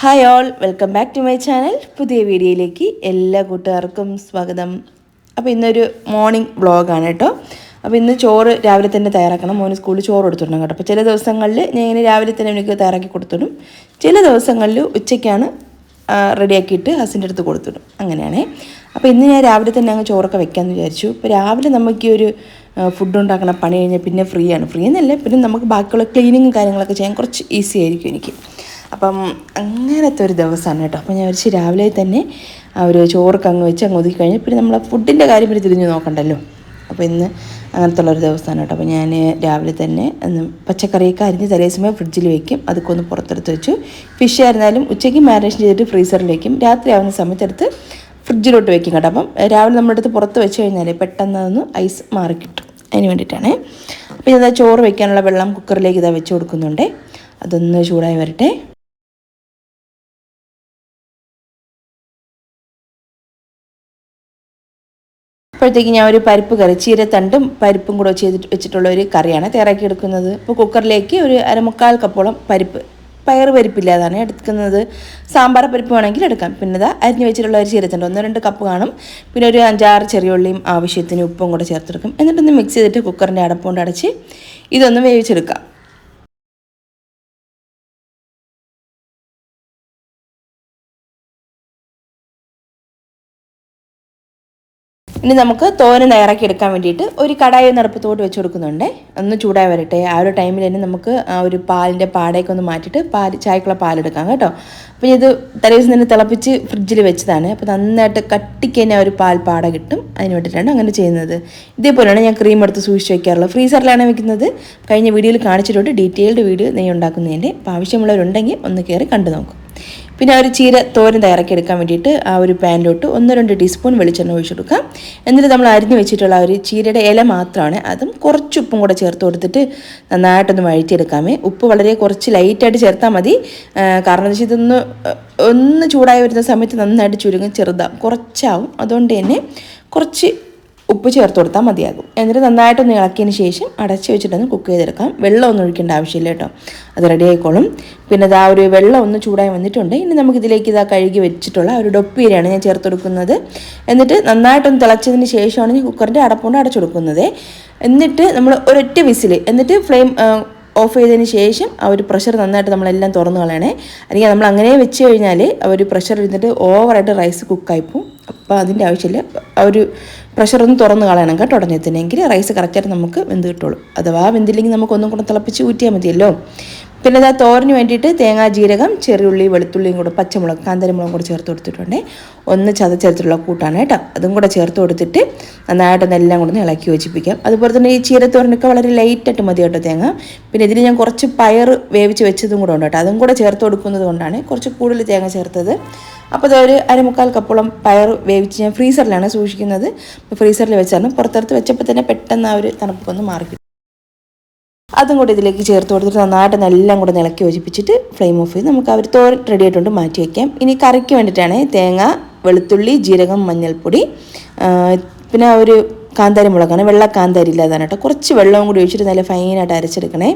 Hi all welcome back to my channel പുതിയ വീഡിയോയിലേക്ക് എല്ലാ കൂട്ടുകാർക്കും സ്വാഗതം. അപ്പോൾ ഇന്നൊരു മോർണിംഗ് വ്ളോഗാണ് കേട്ടോ. അപ്പോൾ ഇന്ന് ചോറ് രാവിലെ തന്നെ തയ്യാറാക്കണം. മോന് സ്കൂളിൽ ചോറ് കൊടുത്തിടണം കേട്ടോ. അപ്പോൾ ചില ദിവസങ്ങളിൽ ഞാൻ ഇങ്ങനെ രാവിലെ തന്നെ എനിക്ക് തയ്യാറാക്കി കൊടുത്തിടും. ചില ദിവസങ്ങളിൽ ഉച്ചയ്ക്കാണ് റെഡിയാക്കിയിട്ട് ഹസിന്റെ അടുത്ത് കൊടുത്തിടും. അങ്ങനെയാണേ. അപ്പോൾ ഇന്ന് ഞാൻ രാവിലെ തന്നെ അങ്ങ് ചോറൊക്കെ വെക്കാമെന്ന് വിചാരിച്ചു. ഇപ്പോൾ രാവിലെ നമുക്ക് ഈ ഒരു ഫുഡ് ഉണ്ടാക്കണ പണി കഴിഞ്ഞാൽ പിന്നെ ഫ്രീ ആണ്. ഫ്രീ എന്നല്ല പിന്നെ നമുക്ക് ബാക്കിയുള്ള ക്ലീനിങ്ങും കാര്യങ്ങളൊക്കെ ചെയ്യാൻ കുറച്ച് ഈസി ആയിരിക്കും എനിക്ക്. അപ്പം അങ്ങനത്തെ ഒരു ദിവസമാണ് കേട്ടോ. അപ്പം ഞാൻ വിളിച്ച് രാവിലെ തന്നെ ആ ഒരു ചോറൊക്കെ അങ്ങ് വെച്ച് അങ്ങ് ഒതുക്കി കഴിഞ്ഞാൽ പിന്നെ നമ്മൾ ഫുഡിന്റെ കാര്യം പിന്നെ തിരിഞ്ഞു നോക്കണ്ടല്ലോ. അപ്പോൾ ഇന്ന് അങ്ങനത്തെ ഉള്ളൊരു ദിവസമാണ് കേട്ടോ. അപ്പോൾ ഞാൻ രാവിലെ തന്നെ പച്ചക്കറിയൊക്കെ അരിഞ്ഞ് തലേ സമയം ഫ്രിഡ്ജിൽ വയ്ക്കും അതൊക്കെ ഒന്ന് പുറത്തെടുത്ത് വെച്ചു. ഫിഷ് ആയിരുന്നാലും ഉച്ചയ്ക്ക് മാരിനേഷൻ ചെയ്തിട്ട് ഫ്രീസറിൽ വയ്ക്കും രാത്രി ആവുന്ന സമയത്തെടുത്ത് ഫ്രിഡ്ജിലോട്ട് വയ്ക്കും കേട്ടോ. അപ്പം രാവിലെ നമ്മുടെ അടുത്ത് പുറത്ത് വെച്ച് കഴിഞ്ഞാൽ പെട്ടെന്ന് അതൊന്ന് ഐസ് മാറി കിട്ടും. അതിന് വേണ്ടിയിട്ടാണേ. അപ്പോൾ ഇതാ ചോറ് വയ്ക്കാനുള്ള വെള്ളം കുക്കറിലേക്ക് ഇതാ വെച്ച് കൊടുക്കുന്നുണ്ട്. അതൊന്ന് ചൂടായി വരട്ടെ. അപ്പോഴത്തേക്ക് ഞാൻ ഒരു പരിപ്പ് കറി ചീരത്തണ്ടും പരിപ്പും കൂടെ ചെയ്തിട്ട് വെച്ചിട്ടുള്ള ഒരു കറിയാണ് തയ്യാറാക്കി എടുക്കുന്നത്. അപ്പോൾ കുക്കറിലേക്ക് ഒരു അരമുക്കാൽ കപ്പോളം പരിപ്പ് പയർ പരിപ്പില്ലാതാണ് എടുക്കുന്നത്. സാമ്പാർ പരിപ്പ് വേണമെങ്കിൽ എടുക്കാം. പിന്നെ ഇതാ അരിഞ്ഞ് വെച്ചിട്ടുള്ള ഒരു ചീരത്തണ്ട് ഒന്ന് രണ്ട് കപ്പ് കാണും. പിന്നെ ഒരു അഞ്ചാറ് ചെറിയ ഉള്ളിയും ആവശ്യത്തിന് ഉപ്പും കൂടെ ചേർത്തെടുക്കും. എന്നിട്ടൊന്ന് മിക്സ് ചെയ്തിട്ട് കുക്കറിന്റെ അടപ്പുകൊണ്ട് അടച്ച് ഇതൊന്ന് വേവിച്ചെടുക്കാം. ഇനി നമുക്ക് തോരൻ തയ്യാറാക്കി എടുക്കാൻ വേണ്ടിയിട്ട് ഒരു കടായി നിറപ്പത്തോട്ട് വെച്ച് കൊടുക്കുന്നുണ്ട്. ഒന്ന് ചൂടായി വരട്ടെ. ആ ഒരു ടൈമിൽ തന്നെ നമുക്ക് ആ ഒരു പാലിന്റെ പാടയൊക്കെ ഒന്ന് മാറ്റിയിട്ട് പാൽ ചായക്കുള്ള പാലെടുക്കാം കേട്ടോ. അപ്പോൾ ഇത് തലേദിവസം തന്നെ തിളപ്പിച്ച് ഫ്രിഡ്ജിൽ വെച്ചതാണ്. അപ്പോൾ നന്നായിട്ട് കട്ടിക്ക് തന്നെ ഒരു പാൽ പാട കിട്ടും. അതിന് വേണ്ടിയിട്ടാണ് അങ്ങനെ ചെയ്യുന്നത്. ഇതേപോലെയാണ് ഞാൻ ക്രീം എടുത്ത് സൂക്ഷിച്ച് വയ്ക്കാറുള്ളത് ഫ്രീസറിലാണ് വെക്കുന്നത്. കഴിഞ്ഞ വീഡിയോയിൽ കാണിച്ചിട്ടുണ്ട്. ഡീറ്റെയിൽഡ് വീഡിയോ നെയ്യ് ഉണ്ടാക്കുന്നതിന്റെ അപ്പോൾ ആവശ്യമുള്ളവരുണ്ടെങ്കിൽ ഒന്ന് കയറി കണ്ടു നോക്കും. പിന്നെ ആ ഒരു ചീര തോരൻ തയ്യാറാക്കി എടുക്കാൻ വേണ്ടിയിട്ട് ആ ഒരു പാനിലോട്ട് ഒന്ന് രണ്ട് ടീസ്പൂൺ വെളിച്ചെണ്ണ ഒഴിച്ചു കൊടുക്കാം എന്നിട്ട് നമ്മൾ അരിഞ്ഞു വെച്ചിട്ടുള്ള ആ ഒരു ചീരയുടെ ഇല മാത്രമാണ്. അതും കുറച്ച് ഉപ്പും കൂടെ ചേർത്ത് കൊടുത്തിട്ട് നന്നായിട്ടൊന്ന് വഴറ്റിയെടുക്കാമേ. ഉപ്പ് വളരെ കുറച്ച് ലൈറ്റായിട്ട് ചേർത്താൽ മതി. കാരണം എന്താ വെച്ചാൽ ഇതൊന്ന് ഒന്ന് ചൂടായി വരുന്ന സമയത്ത് നന്നായിട്ട് ചുരുങ്ങും ചെറുതാവും കുറച്ചാവും. അതുകൊണ്ട് തന്നെ കുറച്ച് ഉപ്പ് ചേർത്ത് കൊടുത്താൽ മതിയാകും. എന്നിട്ട് നന്നായിട്ടൊന്ന് ഇളക്കിയതിന് ശേഷം അടച്ച് വെച്ചിട്ടൊന്ന് കുക്ക് ചെയ്തെടുക്കാം. വെള്ളം ഒന്നും ഒഴിക്കേണ്ട ആവശ്യമില്ല കേട്ടോ. അത് റെഡി ആയിക്കോളും. പിന്നെ ഇതാ ഒരു വെള്ളം ഒന്ന് ചൂടായി വന്നിട്ടുണ്ട്. ഇനി നമുക്ക് ഇതിലേക്ക് ഇതാ കഴുകി വെച്ചിട്ടുള്ള ഒരു ഡൊപ്പീരയാണ് ഞാൻ ചേർത്ത് കൊടുക്കുന്നത്. എന്നിട്ട് നന്നായിട്ടൊന്ന് തിളച്ചതിന് ശേഷമാണ് ഞാൻ കുക്കറിന്റെ അടപ്പുകൊണ്ട് അടച്ചു കൊടുക്കുന്നത്. എന്നിട്ട് നമ്മൾ ഒരൊറ്റ വിസിൽ എന്നിട്ട് ഫ്ലെയിം ഓഫ് ചെയ്തതിന് ശേഷം ആ ഒരു പ്രഷർ നന്നായിട്ട് നമ്മളെല്ലാം തുറന്ന് കളയണേ. അല്ലെങ്കിൽ നമ്മൾ അങ്ങനെ വെച്ച് കഴിഞ്ഞാൽ ആ ഒരു പ്രഷർ ഇരുന്നിട്ട് ഓവറായിട്ട് റൈസ് കുക്കായി പോകും അപ്പോൾ അതിന്റെ ആവശ്യമില്ല. ആ ഒരു പ്രഷർ ഒന്ന് തുറന്ന് കളയണം കേട്ടോ ഉടനെത്തിനെങ്കിൽ റൈസ് കറക്റ്റായിട്ട് നമുക്ക് വെന്ത് കിട്ടുള്ളൂ. അഥവാ വെന്തില്ലെങ്കിൽ നമുക്ക് ഒന്നും കൂടെ തിളപ്പിച്ച് ഊറ്റിയാൽ മതിയല്ലോ. പിന്നെ ഇതാ തോരന് വേണ്ടിയിട്ട് തേങ്ങാ ജീരകം ചെറിയുള്ളി വെളുത്തുള്ളിയും കൂടെ പച്ചമുളക് കാന്തരമുളകും കൂടെ ചേർത്ത് കൊടുത്തിട്ടുണ്ട്. ഒന്ന് ചതച്ചെടുത്തിട്ടുള്ള കൂട്ടാണ് കേട്ടോ. അതും കൂടെ ചേർത്ത് കൊടുത്തിട്ട് നന്നായിട്ട് എല്ലാം കൂടെ ഇളക്കി യോജിപ്പിക്കാം. അതുപോലെ തന്നെ ഈ ചീരത്തോരനൊക്കെ വളരെ ലൈറ്റായിട്ട് മതി കേട്ടോ തേങ്ങ. പിന്നെ ഇതിന് ഞാൻ കുറച്ച് പയർ വേവിച്ച് വെച്ചതും കൂടെ ഉണ്ട് കേട്ടോ. അതും കൂടെ ചേർത്ത് കൊടുക്കുന്നത് കൊണ്ടാണ് കുറച്ച് കൂടുതൽ തേങ്ങ ചേർത്തത്. അപ്പോൾ അതൊരു ഒരു അരമുക്കാൽ കപ്പോളം പയർ വേവിച്ച് ഞാൻ ഫ്രീസറിലാണ് സൂക്ഷിക്കുന്നത്. ഫ്രീസറിൽ വെച്ചായിരുന്നു പുറത്തെടുത്ത് വെച്ചപ്പോൾ തന്നെ പെട്ടെന്ന് ആ ഒരു തണുപ്പൊന്ന് മാറി അതും കൂടി ഇതിലേക്ക് ചേർത്ത് കൊടുത്തിട്ട് നന്നായിട്ട് എല്ലാം കൂടെ ഇളക്കി യോജിപ്പിച്ചിട്ട് ഫ്ലെയിം ഓഫ് ചെയ്ത് നമുക്ക് അവർ തോരൻ റെഡി ആയിട്ടുണ്ട് മാറ്റി വയ്ക്കാം ഇനി കറിക്ക് വേണ്ടിയിട്ടാണ് തേങ്ങ വെളുത്തുള്ളി ജീരകം മഞ്ഞൾപ്പൊടി പിന്നെ ഒരു കാന്താരി മുളകാണ് വെള്ള കാന്താരി ഇല്ലാതാണ് കേട്ടോ. കുറച്ച് വെള്ളവും കൂടി ഒഴിച്ചിട്ട് നല്ല ഫൈനായിട്ട് അരച്ചെടുക്കണേ.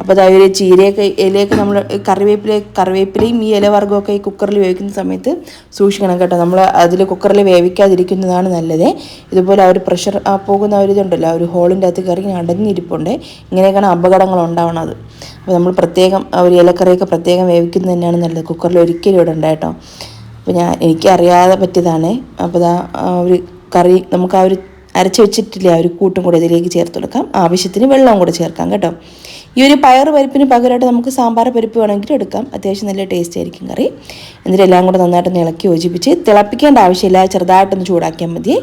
അപ്പോൾ അത് ഒരു ചീരയൊക്കെ ഇലയൊക്കെ നമ്മൾ കറിവേപ്പില കറിവേപ്പിലയും ഈ ഇലവർഗമൊക്കെ ഈ കുക്കറിൽ വേവിക്കുന്ന സമയത്ത് സൂക്ഷിക്കണം കേട്ടോ. നമ്മൾ അതിൽ കുക്കറിൽ വേവിക്കാതിരിക്കുന്നതാണ് നല്ലത്. ഇതുപോലെ ആ ഒരു പ്രഷർ പോകുന്ന ഒരു ഇതുണ്ടല്ലോ ആ ഒരു ഹോളിന്റെ അകത്ത് കയറി അടഞ്ഞിരിപ്പുണ്ട്. ഇങ്ങനെയൊക്കെയാണ് അപകടങ്ങൾ ഉണ്ടാവണത്. അപ്പോൾ നമ്മൾ പ്രത്യേകം ആ ഒരു ഇലക്കറിയൊക്കെ പ്രത്യേകം വേവിക്കുന്നത് തന്നെയാണ് നല്ലത്. കുക്കറിൽ ഒരിക്കലും ഇടണ്ട കേട്ടോ. അപ്പോൾ ഞാൻ എനിക്കറിയാതെ പറ്റിയതാണ്. അപ്പോൾ ആ ഒരു കറി നമുക്ക് ആ ഒരു അരച്ച് വെച്ചിട്ടില്ല ഒരു കൂട്ടും കൂടെ ഇതിലേക്ക് ചേർത്ത് കൊടുക്കാം. ആവശ്യത്തിന് വെള്ളവും കൂടെ ചേർക്കാം കേട്ടോ. ഈ ഒരു പയർ പരിപ്പിന് പകരമായിട്ട് നമുക്ക് സാമ്പാർ പരിപ്പ് വേണമെങ്കിൽ എടുക്കാം. അത്യാവശ്യം നല്ല ടേസ്റ്റ് ആയിരിക്കും കറി. എന്നിട്ട് എല്ലാം കൂടെ നന്നായിട്ടൊന്ന് ഇളക്കി യോജിപ്പിച്ച് തിളപ്പിക്കേണ്ട ആവശ്യമില്ല. ചെറുതായിട്ടൊന്ന് ചൂടാക്കിയാൽ മതി.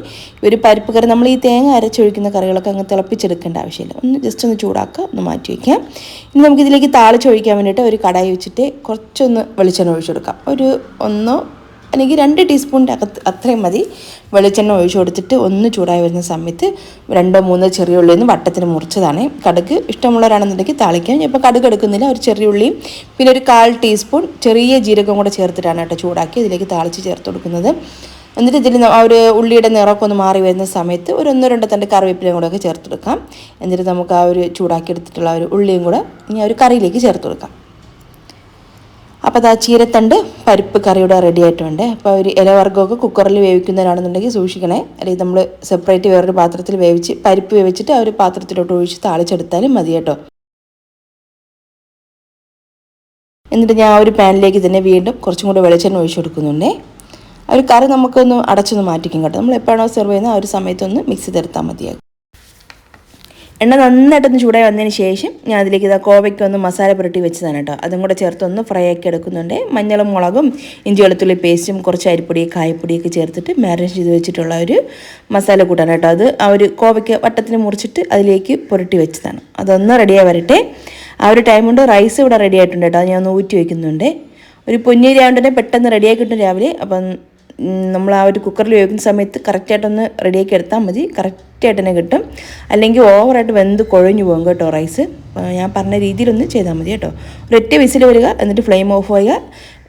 ഈ ഒരു പരിപ്പ് കറി നമ്മൾ ഈ തേങ്ങ അരച്ചൊഴിക്കുന്ന കറികളൊക്കെ അങ്ങ് തിളപ്പിച്ചെടുക്കേണ്ട ആവശ്യമില്ല. ഒന്ന് ജസ്റ്റ് ഒന്ന് ചൂടാക്കുക ഒന്ന് മാറ്റി വയ്ക്കാം ഇനി നമുക്കിതിലേക്ക് താളിച്ചൊഴിക്കാൻ വേണ്ടിയിട്ട് ഒരു കടായി വെച്ചിട്ട് കുറച്ചൊന്ന് വെളിച്ചെണ്ണ ഒഴിച്ചെടുക്കാം ഒരു ഒന്നോ അല്ലെങ്കിൽ രണ്ട് ടീസ്പൂണിന്റെ അകത്ത് അത്രയും മതി. വെളിച്ചെണ്ണ ഒഴിച്ചു കൊടുത്തിട്ട് ഒന്ന് ചൂടായി വരുന്ന സമയത്ത് രണ്ടോ മൂന്നോ ചെറിയ ഉള്ളിയിൽ നിന്ന് വട്ടത്തിന് മുറിച്ചതാണ്. കടുക് ഇഷ്ടമുള്ളവരാണെന്നുണ്ടെങ്കിൽ താളിക്കാം. ഇപ്പോൾ കടുക് എടുക്കുന്നില്ല ഒരു ചെറിയ ഉള്ളിയും പിന്നെ ഒരു കാൽ ടീസ്പൂൺ ചെറിയ ജീരകം കൂടെ ചേർത്തിട്ടാണ് കേട്ടോ ചൂടാക്കി ഇതിലേക്ക് താളിച്ച് ചേർത്ത് കൊടുക്കുന്നത്. എന്നിട്ട് ഇതിൽ ആ ഒരു ഉള്ളിയുടെ നിറമൊക്കെ ഒന്ന് മാറി വരുന്ന സമയത്ത് ഒരു ഒന്നോ രണ്ടോ തണ്ട് കറിവേപ്പിലയും കൂടെയൊക്കെ ചേർത്തെടുക്കാം എന്നിട്ട് നമുക്ക് ആ ഒരു ചൂടാക്കി എടുത്തിട്ടുള്ള ഒരു ഉള്ളിയും കൂടെ ഇനി ആ ഒരു കറിയിലേക്ക് ചേർത്ത് കൊടുക്കാം. അപ്പോൾ അത് ആ ചീരത്തണ്ട് പരിപ്പ് കറിയുടെ റെഡി ആയിട്ടുണ്ട്. അപ്പോൾ ഒരു ഇലവർഗമൊക്കെ കുക്കറിൽ വേവിക്കുന്നവരാണെന്നുണ്ടെങ്കിൽ സൂക്ഷിക്കണേ. അല്ലെങ്കിൽ നമ്മൾ സെപ്പറേറ്റ് വേറൊരു പാത്രത്തിൽ വേവിച്ച് പരിപ്പ് വേവിച്ചിട്ട് ആ ഒരു പാത്രത്തിലോട്ട് ഒഴിച്ച് താളിച്ചെടുത്താലും മതി കേട്ടോ. എന്നിട്ട് ഞാൻ ആ ഒരു പാനിലേക്ക് തന്നെ വീണ്ടും കുറച്ചും കൂടി വെളിച്ചെണ്ണ ഒഴിച്ചു കൊടുക്കുന്നുണ്ടേ. ആ ഒരു കറി നമുക്കൊന്ന് അടച്ചൊന്ന് മാറ്റിക്കും കേട്ടോ. നമ്മൾ എപ്പോഴാണോ സെർവ് ചെയ്യുന്നത് ആ ഒരു സമയത്തൊന്ന് മിക്സ് ചെയ്തെടുത്താൽ മതിയാകും. എണ്ണ നന്നായിട്ടൊന്ന് ചൂടായി വന്നതിന് ശേഷം ഞാൻ അതിലേക്ക് ഇതാ കോവയ്ക്ക് ഒന്ന് മസാല പുരട്ടി വെച്ചതാണ് കേട്ടോ. അതും കൂടെ ചേർത്ത് ഒന്ന് ഫ്രൈ ആക്കി എടുക്കുന്നുണ്ട്. മഞ്ഞളും മുളകും ഇഞ്ചി വെളുത്തുള്ളി പേസ്റ്റും കുറച്ച് അരിപ്പൊടി കായപ്പൊടിയൊക്കെ ചേർത്തിട്ട് മാരിനേറ്റ് ചെയ്ത് വെച്ചിട്ടുള്ള ഒരു മസാല കൂട്ടാണ് കേട്ടോ അത്. ആ ഒരു കോവയ്ക്ക് വട്ടത്തിന് മുറിച്ചിട്ട് അതിലേക്ക് പുരട്ടി വെച്ചതാണ്. അതൊന്ന് റെഡിയായി വരട്ടെ. ആ ഒരു ടൈം കൊണ്ട് റൈസ് ഇവിടെ റെഡി ആയിട്ടുണ്ട് കേട്ടോ. അത് ഞാൻ ഒന്ന് ഊറ്റി വയ്ക്കുന്നുണ്ട് ഒരു പൊന്നേരി ആയതുകൊണ്ട് തന്നെ പെട്ടെന്ന് റെഡിയാക്കി കിട്ടും രാവിലെ. അപ്പം നമ്മൾ ആ ഒരു കുക്കറിൽ ഉപയോഗിക്കുന്ന സമയത്ത് കറക്റ്റായിട്ടൊന്ന് റെഡിയാക്കി എടുത്താൽ മതി. കറക്റ്റായിട്ട് തന്നെ കിട്ടും. അല്ലെങ്കിൽ ഓവറായിട്ട് വെന്ത് കുഴഞ്ഞു പോകും കേട്ടോ റൈസ് ഞാൻ പറഞ്ഞ രീതിയിലൊന്ന് ചെയ്താൽ മതി കേട്ടോ. ഒരൊറ്റ വിസിൽ വരിക എന്നിട്ട് ഫ്ലെയിം ഓഫ് ചെയ്യുക.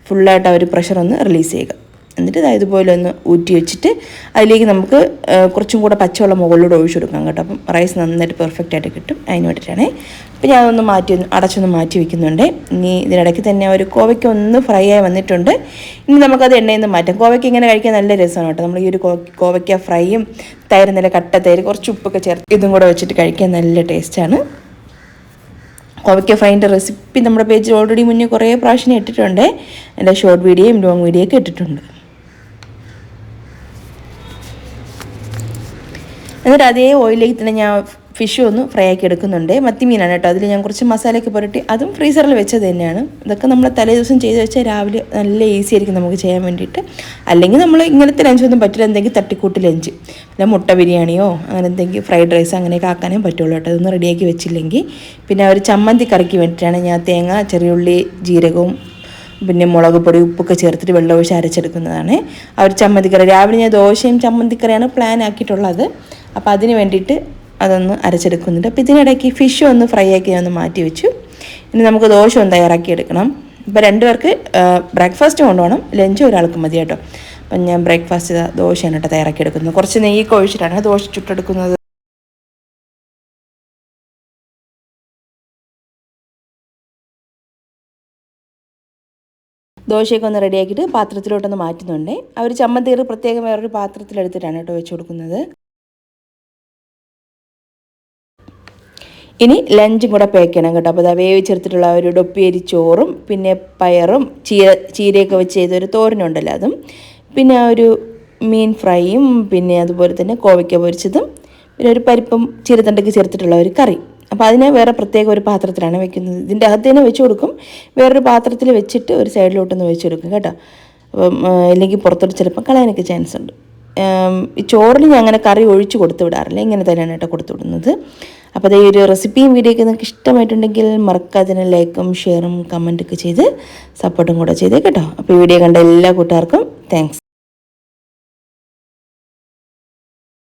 ഫുള്ളായിട്ട് ആ ഒരു പ്രഷർ ഒന്ന് റിലീസ് ചെയ്യുക. എന്നിട്ട് ഇതാ ഇതുപോലെ ഒന്ന് ഊറ്റി വെച്ചിട്ട് അതിലേക്ക് നമുക്ക് കുറച്ചും കൂടെ പച്ചവെള്ളം മുകളിലൂടെ ഒഴിച്ചു കൊടുക്കാം കേട്ടോ. അപ്പം റൈസ് നന്നായിട്ട് പെർഫെക്റ്റ് ആയിട്ട് കിട്ടും. അതിന് വേണ്ടിയിട്ടാണേ. അപ്പം ഞാനൊന്ന് മാറ്റി അടച്ചൊന്ന് മാറ്റി വെക്കുന്നുണ്ട്. ഇനി ഇതിനിടയ്ക്ക് തന്നെ ഒരു കോവയ്ക്ക് ഒന്ന് ഫ്രൈ ആയി വന്നിട്ടുണ്ട്. ഇനി നമുക്കത് എണ്ണയിൽ നിന്ന് മാറ്റാം. കോവയ്ക്ക് ഇങ്ങനെ കഴിക്കാൻ നല്ല രസമാണ് കേട്ടോ. നമ്മൾ ഈ ഒരു കോവയ്ക്ക ഫ്രൈയും തൈര് നല്ല കട്ട തൈര് കുറച്ച് ഉപ്പൊക്കെ ചേർത്ത് ഇതും കൂടെ വെച്ചിട്ട് കഴിക്കാൻ നല്ല ടേസ്റ്റാണ് കോവയ്ക്ക ഫ്രൈന്റെ റെസിപ്പി നമ്മുടെ പേജിൽ ഓൾറെഡി മുന്നേ കുറേ പ്രാവശ്യം ഇട്ടിട്ടുണ്ട്. എന്റെ ഷോർട്ട് വീഡിയോയും ലോങ് വീഡിയോ ഒക്കെ ഇട്ടിട്ടുണ്ട്. എന്നിട്ട് അതേ ഓയിലേക്ക് തന്നെ ഞാൻ ഫിഷ് ഒന്ന് ഫ്രൈ ആക്കി എടുക്കുന്നുണ്ട്. മത്തിമീനാണ് കേട്ടോ. അതിൽ ഞാൻ കുറച്ച് മസാലയൊക്കെ പുരട്ടി അതും ഫ്രീസറിൽ വെച്ചത് തന്നെയാണ്. ഇതൊക്കെ നമ്മൾ തലേ ദിവസം ചെയ്ത് വെച്ചാൽ രാവിലെ നല്ല ഈസി ആയിരിക്കും നമുക്ക് ചെയ്യാൻ വേണ്ടിയിട്ട്. അല്ലെങ്കിൽ നമ്മൾ ഇങ്ങനത്തെ ലഞ്ചൊന്നും പറ്റില്ല. എന്തെങ്കിലും തട്ടിക്കൂട്ട് ലഞ്ച് അല്ല മുട്ട ബിരിയാണിയോ അങ്ങനെ എന്തെങ്കിലും ഫ്രൈഡ് റൈസ് അങ്ങനെയൊക്കെ ആക്കാനേ പറ്റുള്ളൂ കേട്ടോ. അതൊന്നും റെഡിയാക്കി വെച്ചില്ലെങ്കിൽ പിന്നെ ഒരു ചമ്മന്തി കറിക്ക് വേണ്ടിയിട്ടാണ് ഞാൻ തേങ്ങ ചെറിയുള്ളി ജീരകവും പിന്നെ മുളക് പൊടി ഉപ്പൊക്കെ ചേർത്തിട്ട് വെള്ളം ഒഴിച്ച് അരച്ചെടുക്കുന്നതാണ്. അവർ ഒരു ചമ്മന്തിക്കറി. രാവിലെ ഞാൻ ദോശയും ചമ്മന്തിക്കറിയാണ് പ്ലാൻ ആക്കിയിട്ടുള്ളത്. അപ്പോൾ അതിന് വേണ്ടിയിട്ട് അതൊന്ന് അരച്ചെടുക്കുന്നുണ്ട്. അപ്പോൾ ഇതിനിടയ്ക്ക് ഫിഷ് ഒന്ന് ഫ്രൈ ആക്കി ഞാൻ ഒന്ന് മാറ്റി വെച്ചു. ഇനി നമുക്ക് ദോശ ഒന്ന് തയ്യാറാക്കി എടുക്കണം. ഇപ്പോൾ രണ്ടുപേർക്ക് ബ്രേക്ക്ഫാസ്റ്റ് കൊണ്ടുപോകണം. ലഞ്ച് ഒരാൾക്ക് മതി കേട്ടോ. അപ്പം ഞാൻ ബ്രേക്ക്ഫാസ്റ്റ് ദോശയാണ് കേട്ടോ തയ്യാറാക്കി എടുക്കുന്നത്. കുറച്ച് നെയ്യൊക്കെ ഒഴിച്ചിട്ടാണ് ദോശ ചുട്ടെടുക്കുന്നത്. ദോശയൊക്കെ ഒന്ന് റെഡിയാക്കിയിട്ട് പാത്രത്തിലോട്ടൊന്ന് മാറ്റുന്നുണ്ട്. ആ ഒരു ചമ്മന്തി പ്രത്യേകം വേറൊരു പാത്രത്തിലെടുത്തിട്ടാണ് കേട്ടോ വെച്ച് കൊടുക്കുന്നത്. ഇനി ലഞ്ചും കൂടെ പാക്ക് ചെയ്യണം കേട്ടോ. അപ്പോൾ അത് വേവിച്ചെടുത്തിട്ടുള്ള ഒരു ഡൊപ്പിയരി ചോറും പിന്നെ പയറും ചീര ചീരയൊക്കെ വെച്ച് ചെയ്തൊരു തോരനുണ്ടല്ലോ അതും. പിന്നെ ഒരു മീൻ ഫ്രൈയും പിന്നെ അതുപോലെ തന്നെ കോവയ്ക്ക പൊരിച്ചതും പിന്നെ ഒരു പരിപ്പും ചീരത്തണ്ടയ്ക്ക് ചേർത്തിട്ടുള്ള ഒരു കറി. അപ്പോൾ അതിനെ വേറെ പ്രത്യേക ഒരു പാത്രത്തിലാണ് വെക്കുന്നത്. ഇതിന്റെ അകത്ത് തന്നെ വെച്ച് കൊടുക്കും. വേറൊരു പാത്രത്തിൽ വെച്ചിട്ട് ഒരു സൈഡിലോട്ടൊന്ന് വെച്ച് കൊടുക്കും കേട്ടോ. അപ്പം ഇല്ലെങ്കിൽ പുറത്തോട്ട് ചിലപ്പോൾ കളയാനൊക്കെ ചാൻസ് ഉണ്ട്. ഈ ചോറിൽ ഞാൻ അങ്ങനെ കറി ഒഴിച്ച് കൊടുത്തു വിടാറില്ല. ഇങ്ങനെ തന്നെയാണ് കേട്ടോ കൊടുത്തു വിടുന്നത്. അപ്പോൾ അതേ ഒരു റെസിപ്പിയും വീഡിയോ ഒക്കെ നിങ്ങൾക്ക് ഇഷ്ടമായിട്ടുണ്ടെങ്കിൽ മറക്കാതിന് ലൈക്കും ഷെയറും കമന്റൊക്കെ ചെയ്ത് സപ്പോർട്ടും കൂടെ ചെയ്തേ കേട്ടോ. അപ്പോൾ ഈ വീഡിയോ കണ്ട എല്ലാ കൂട്ടുകാർക്കും താങ്ക്സ്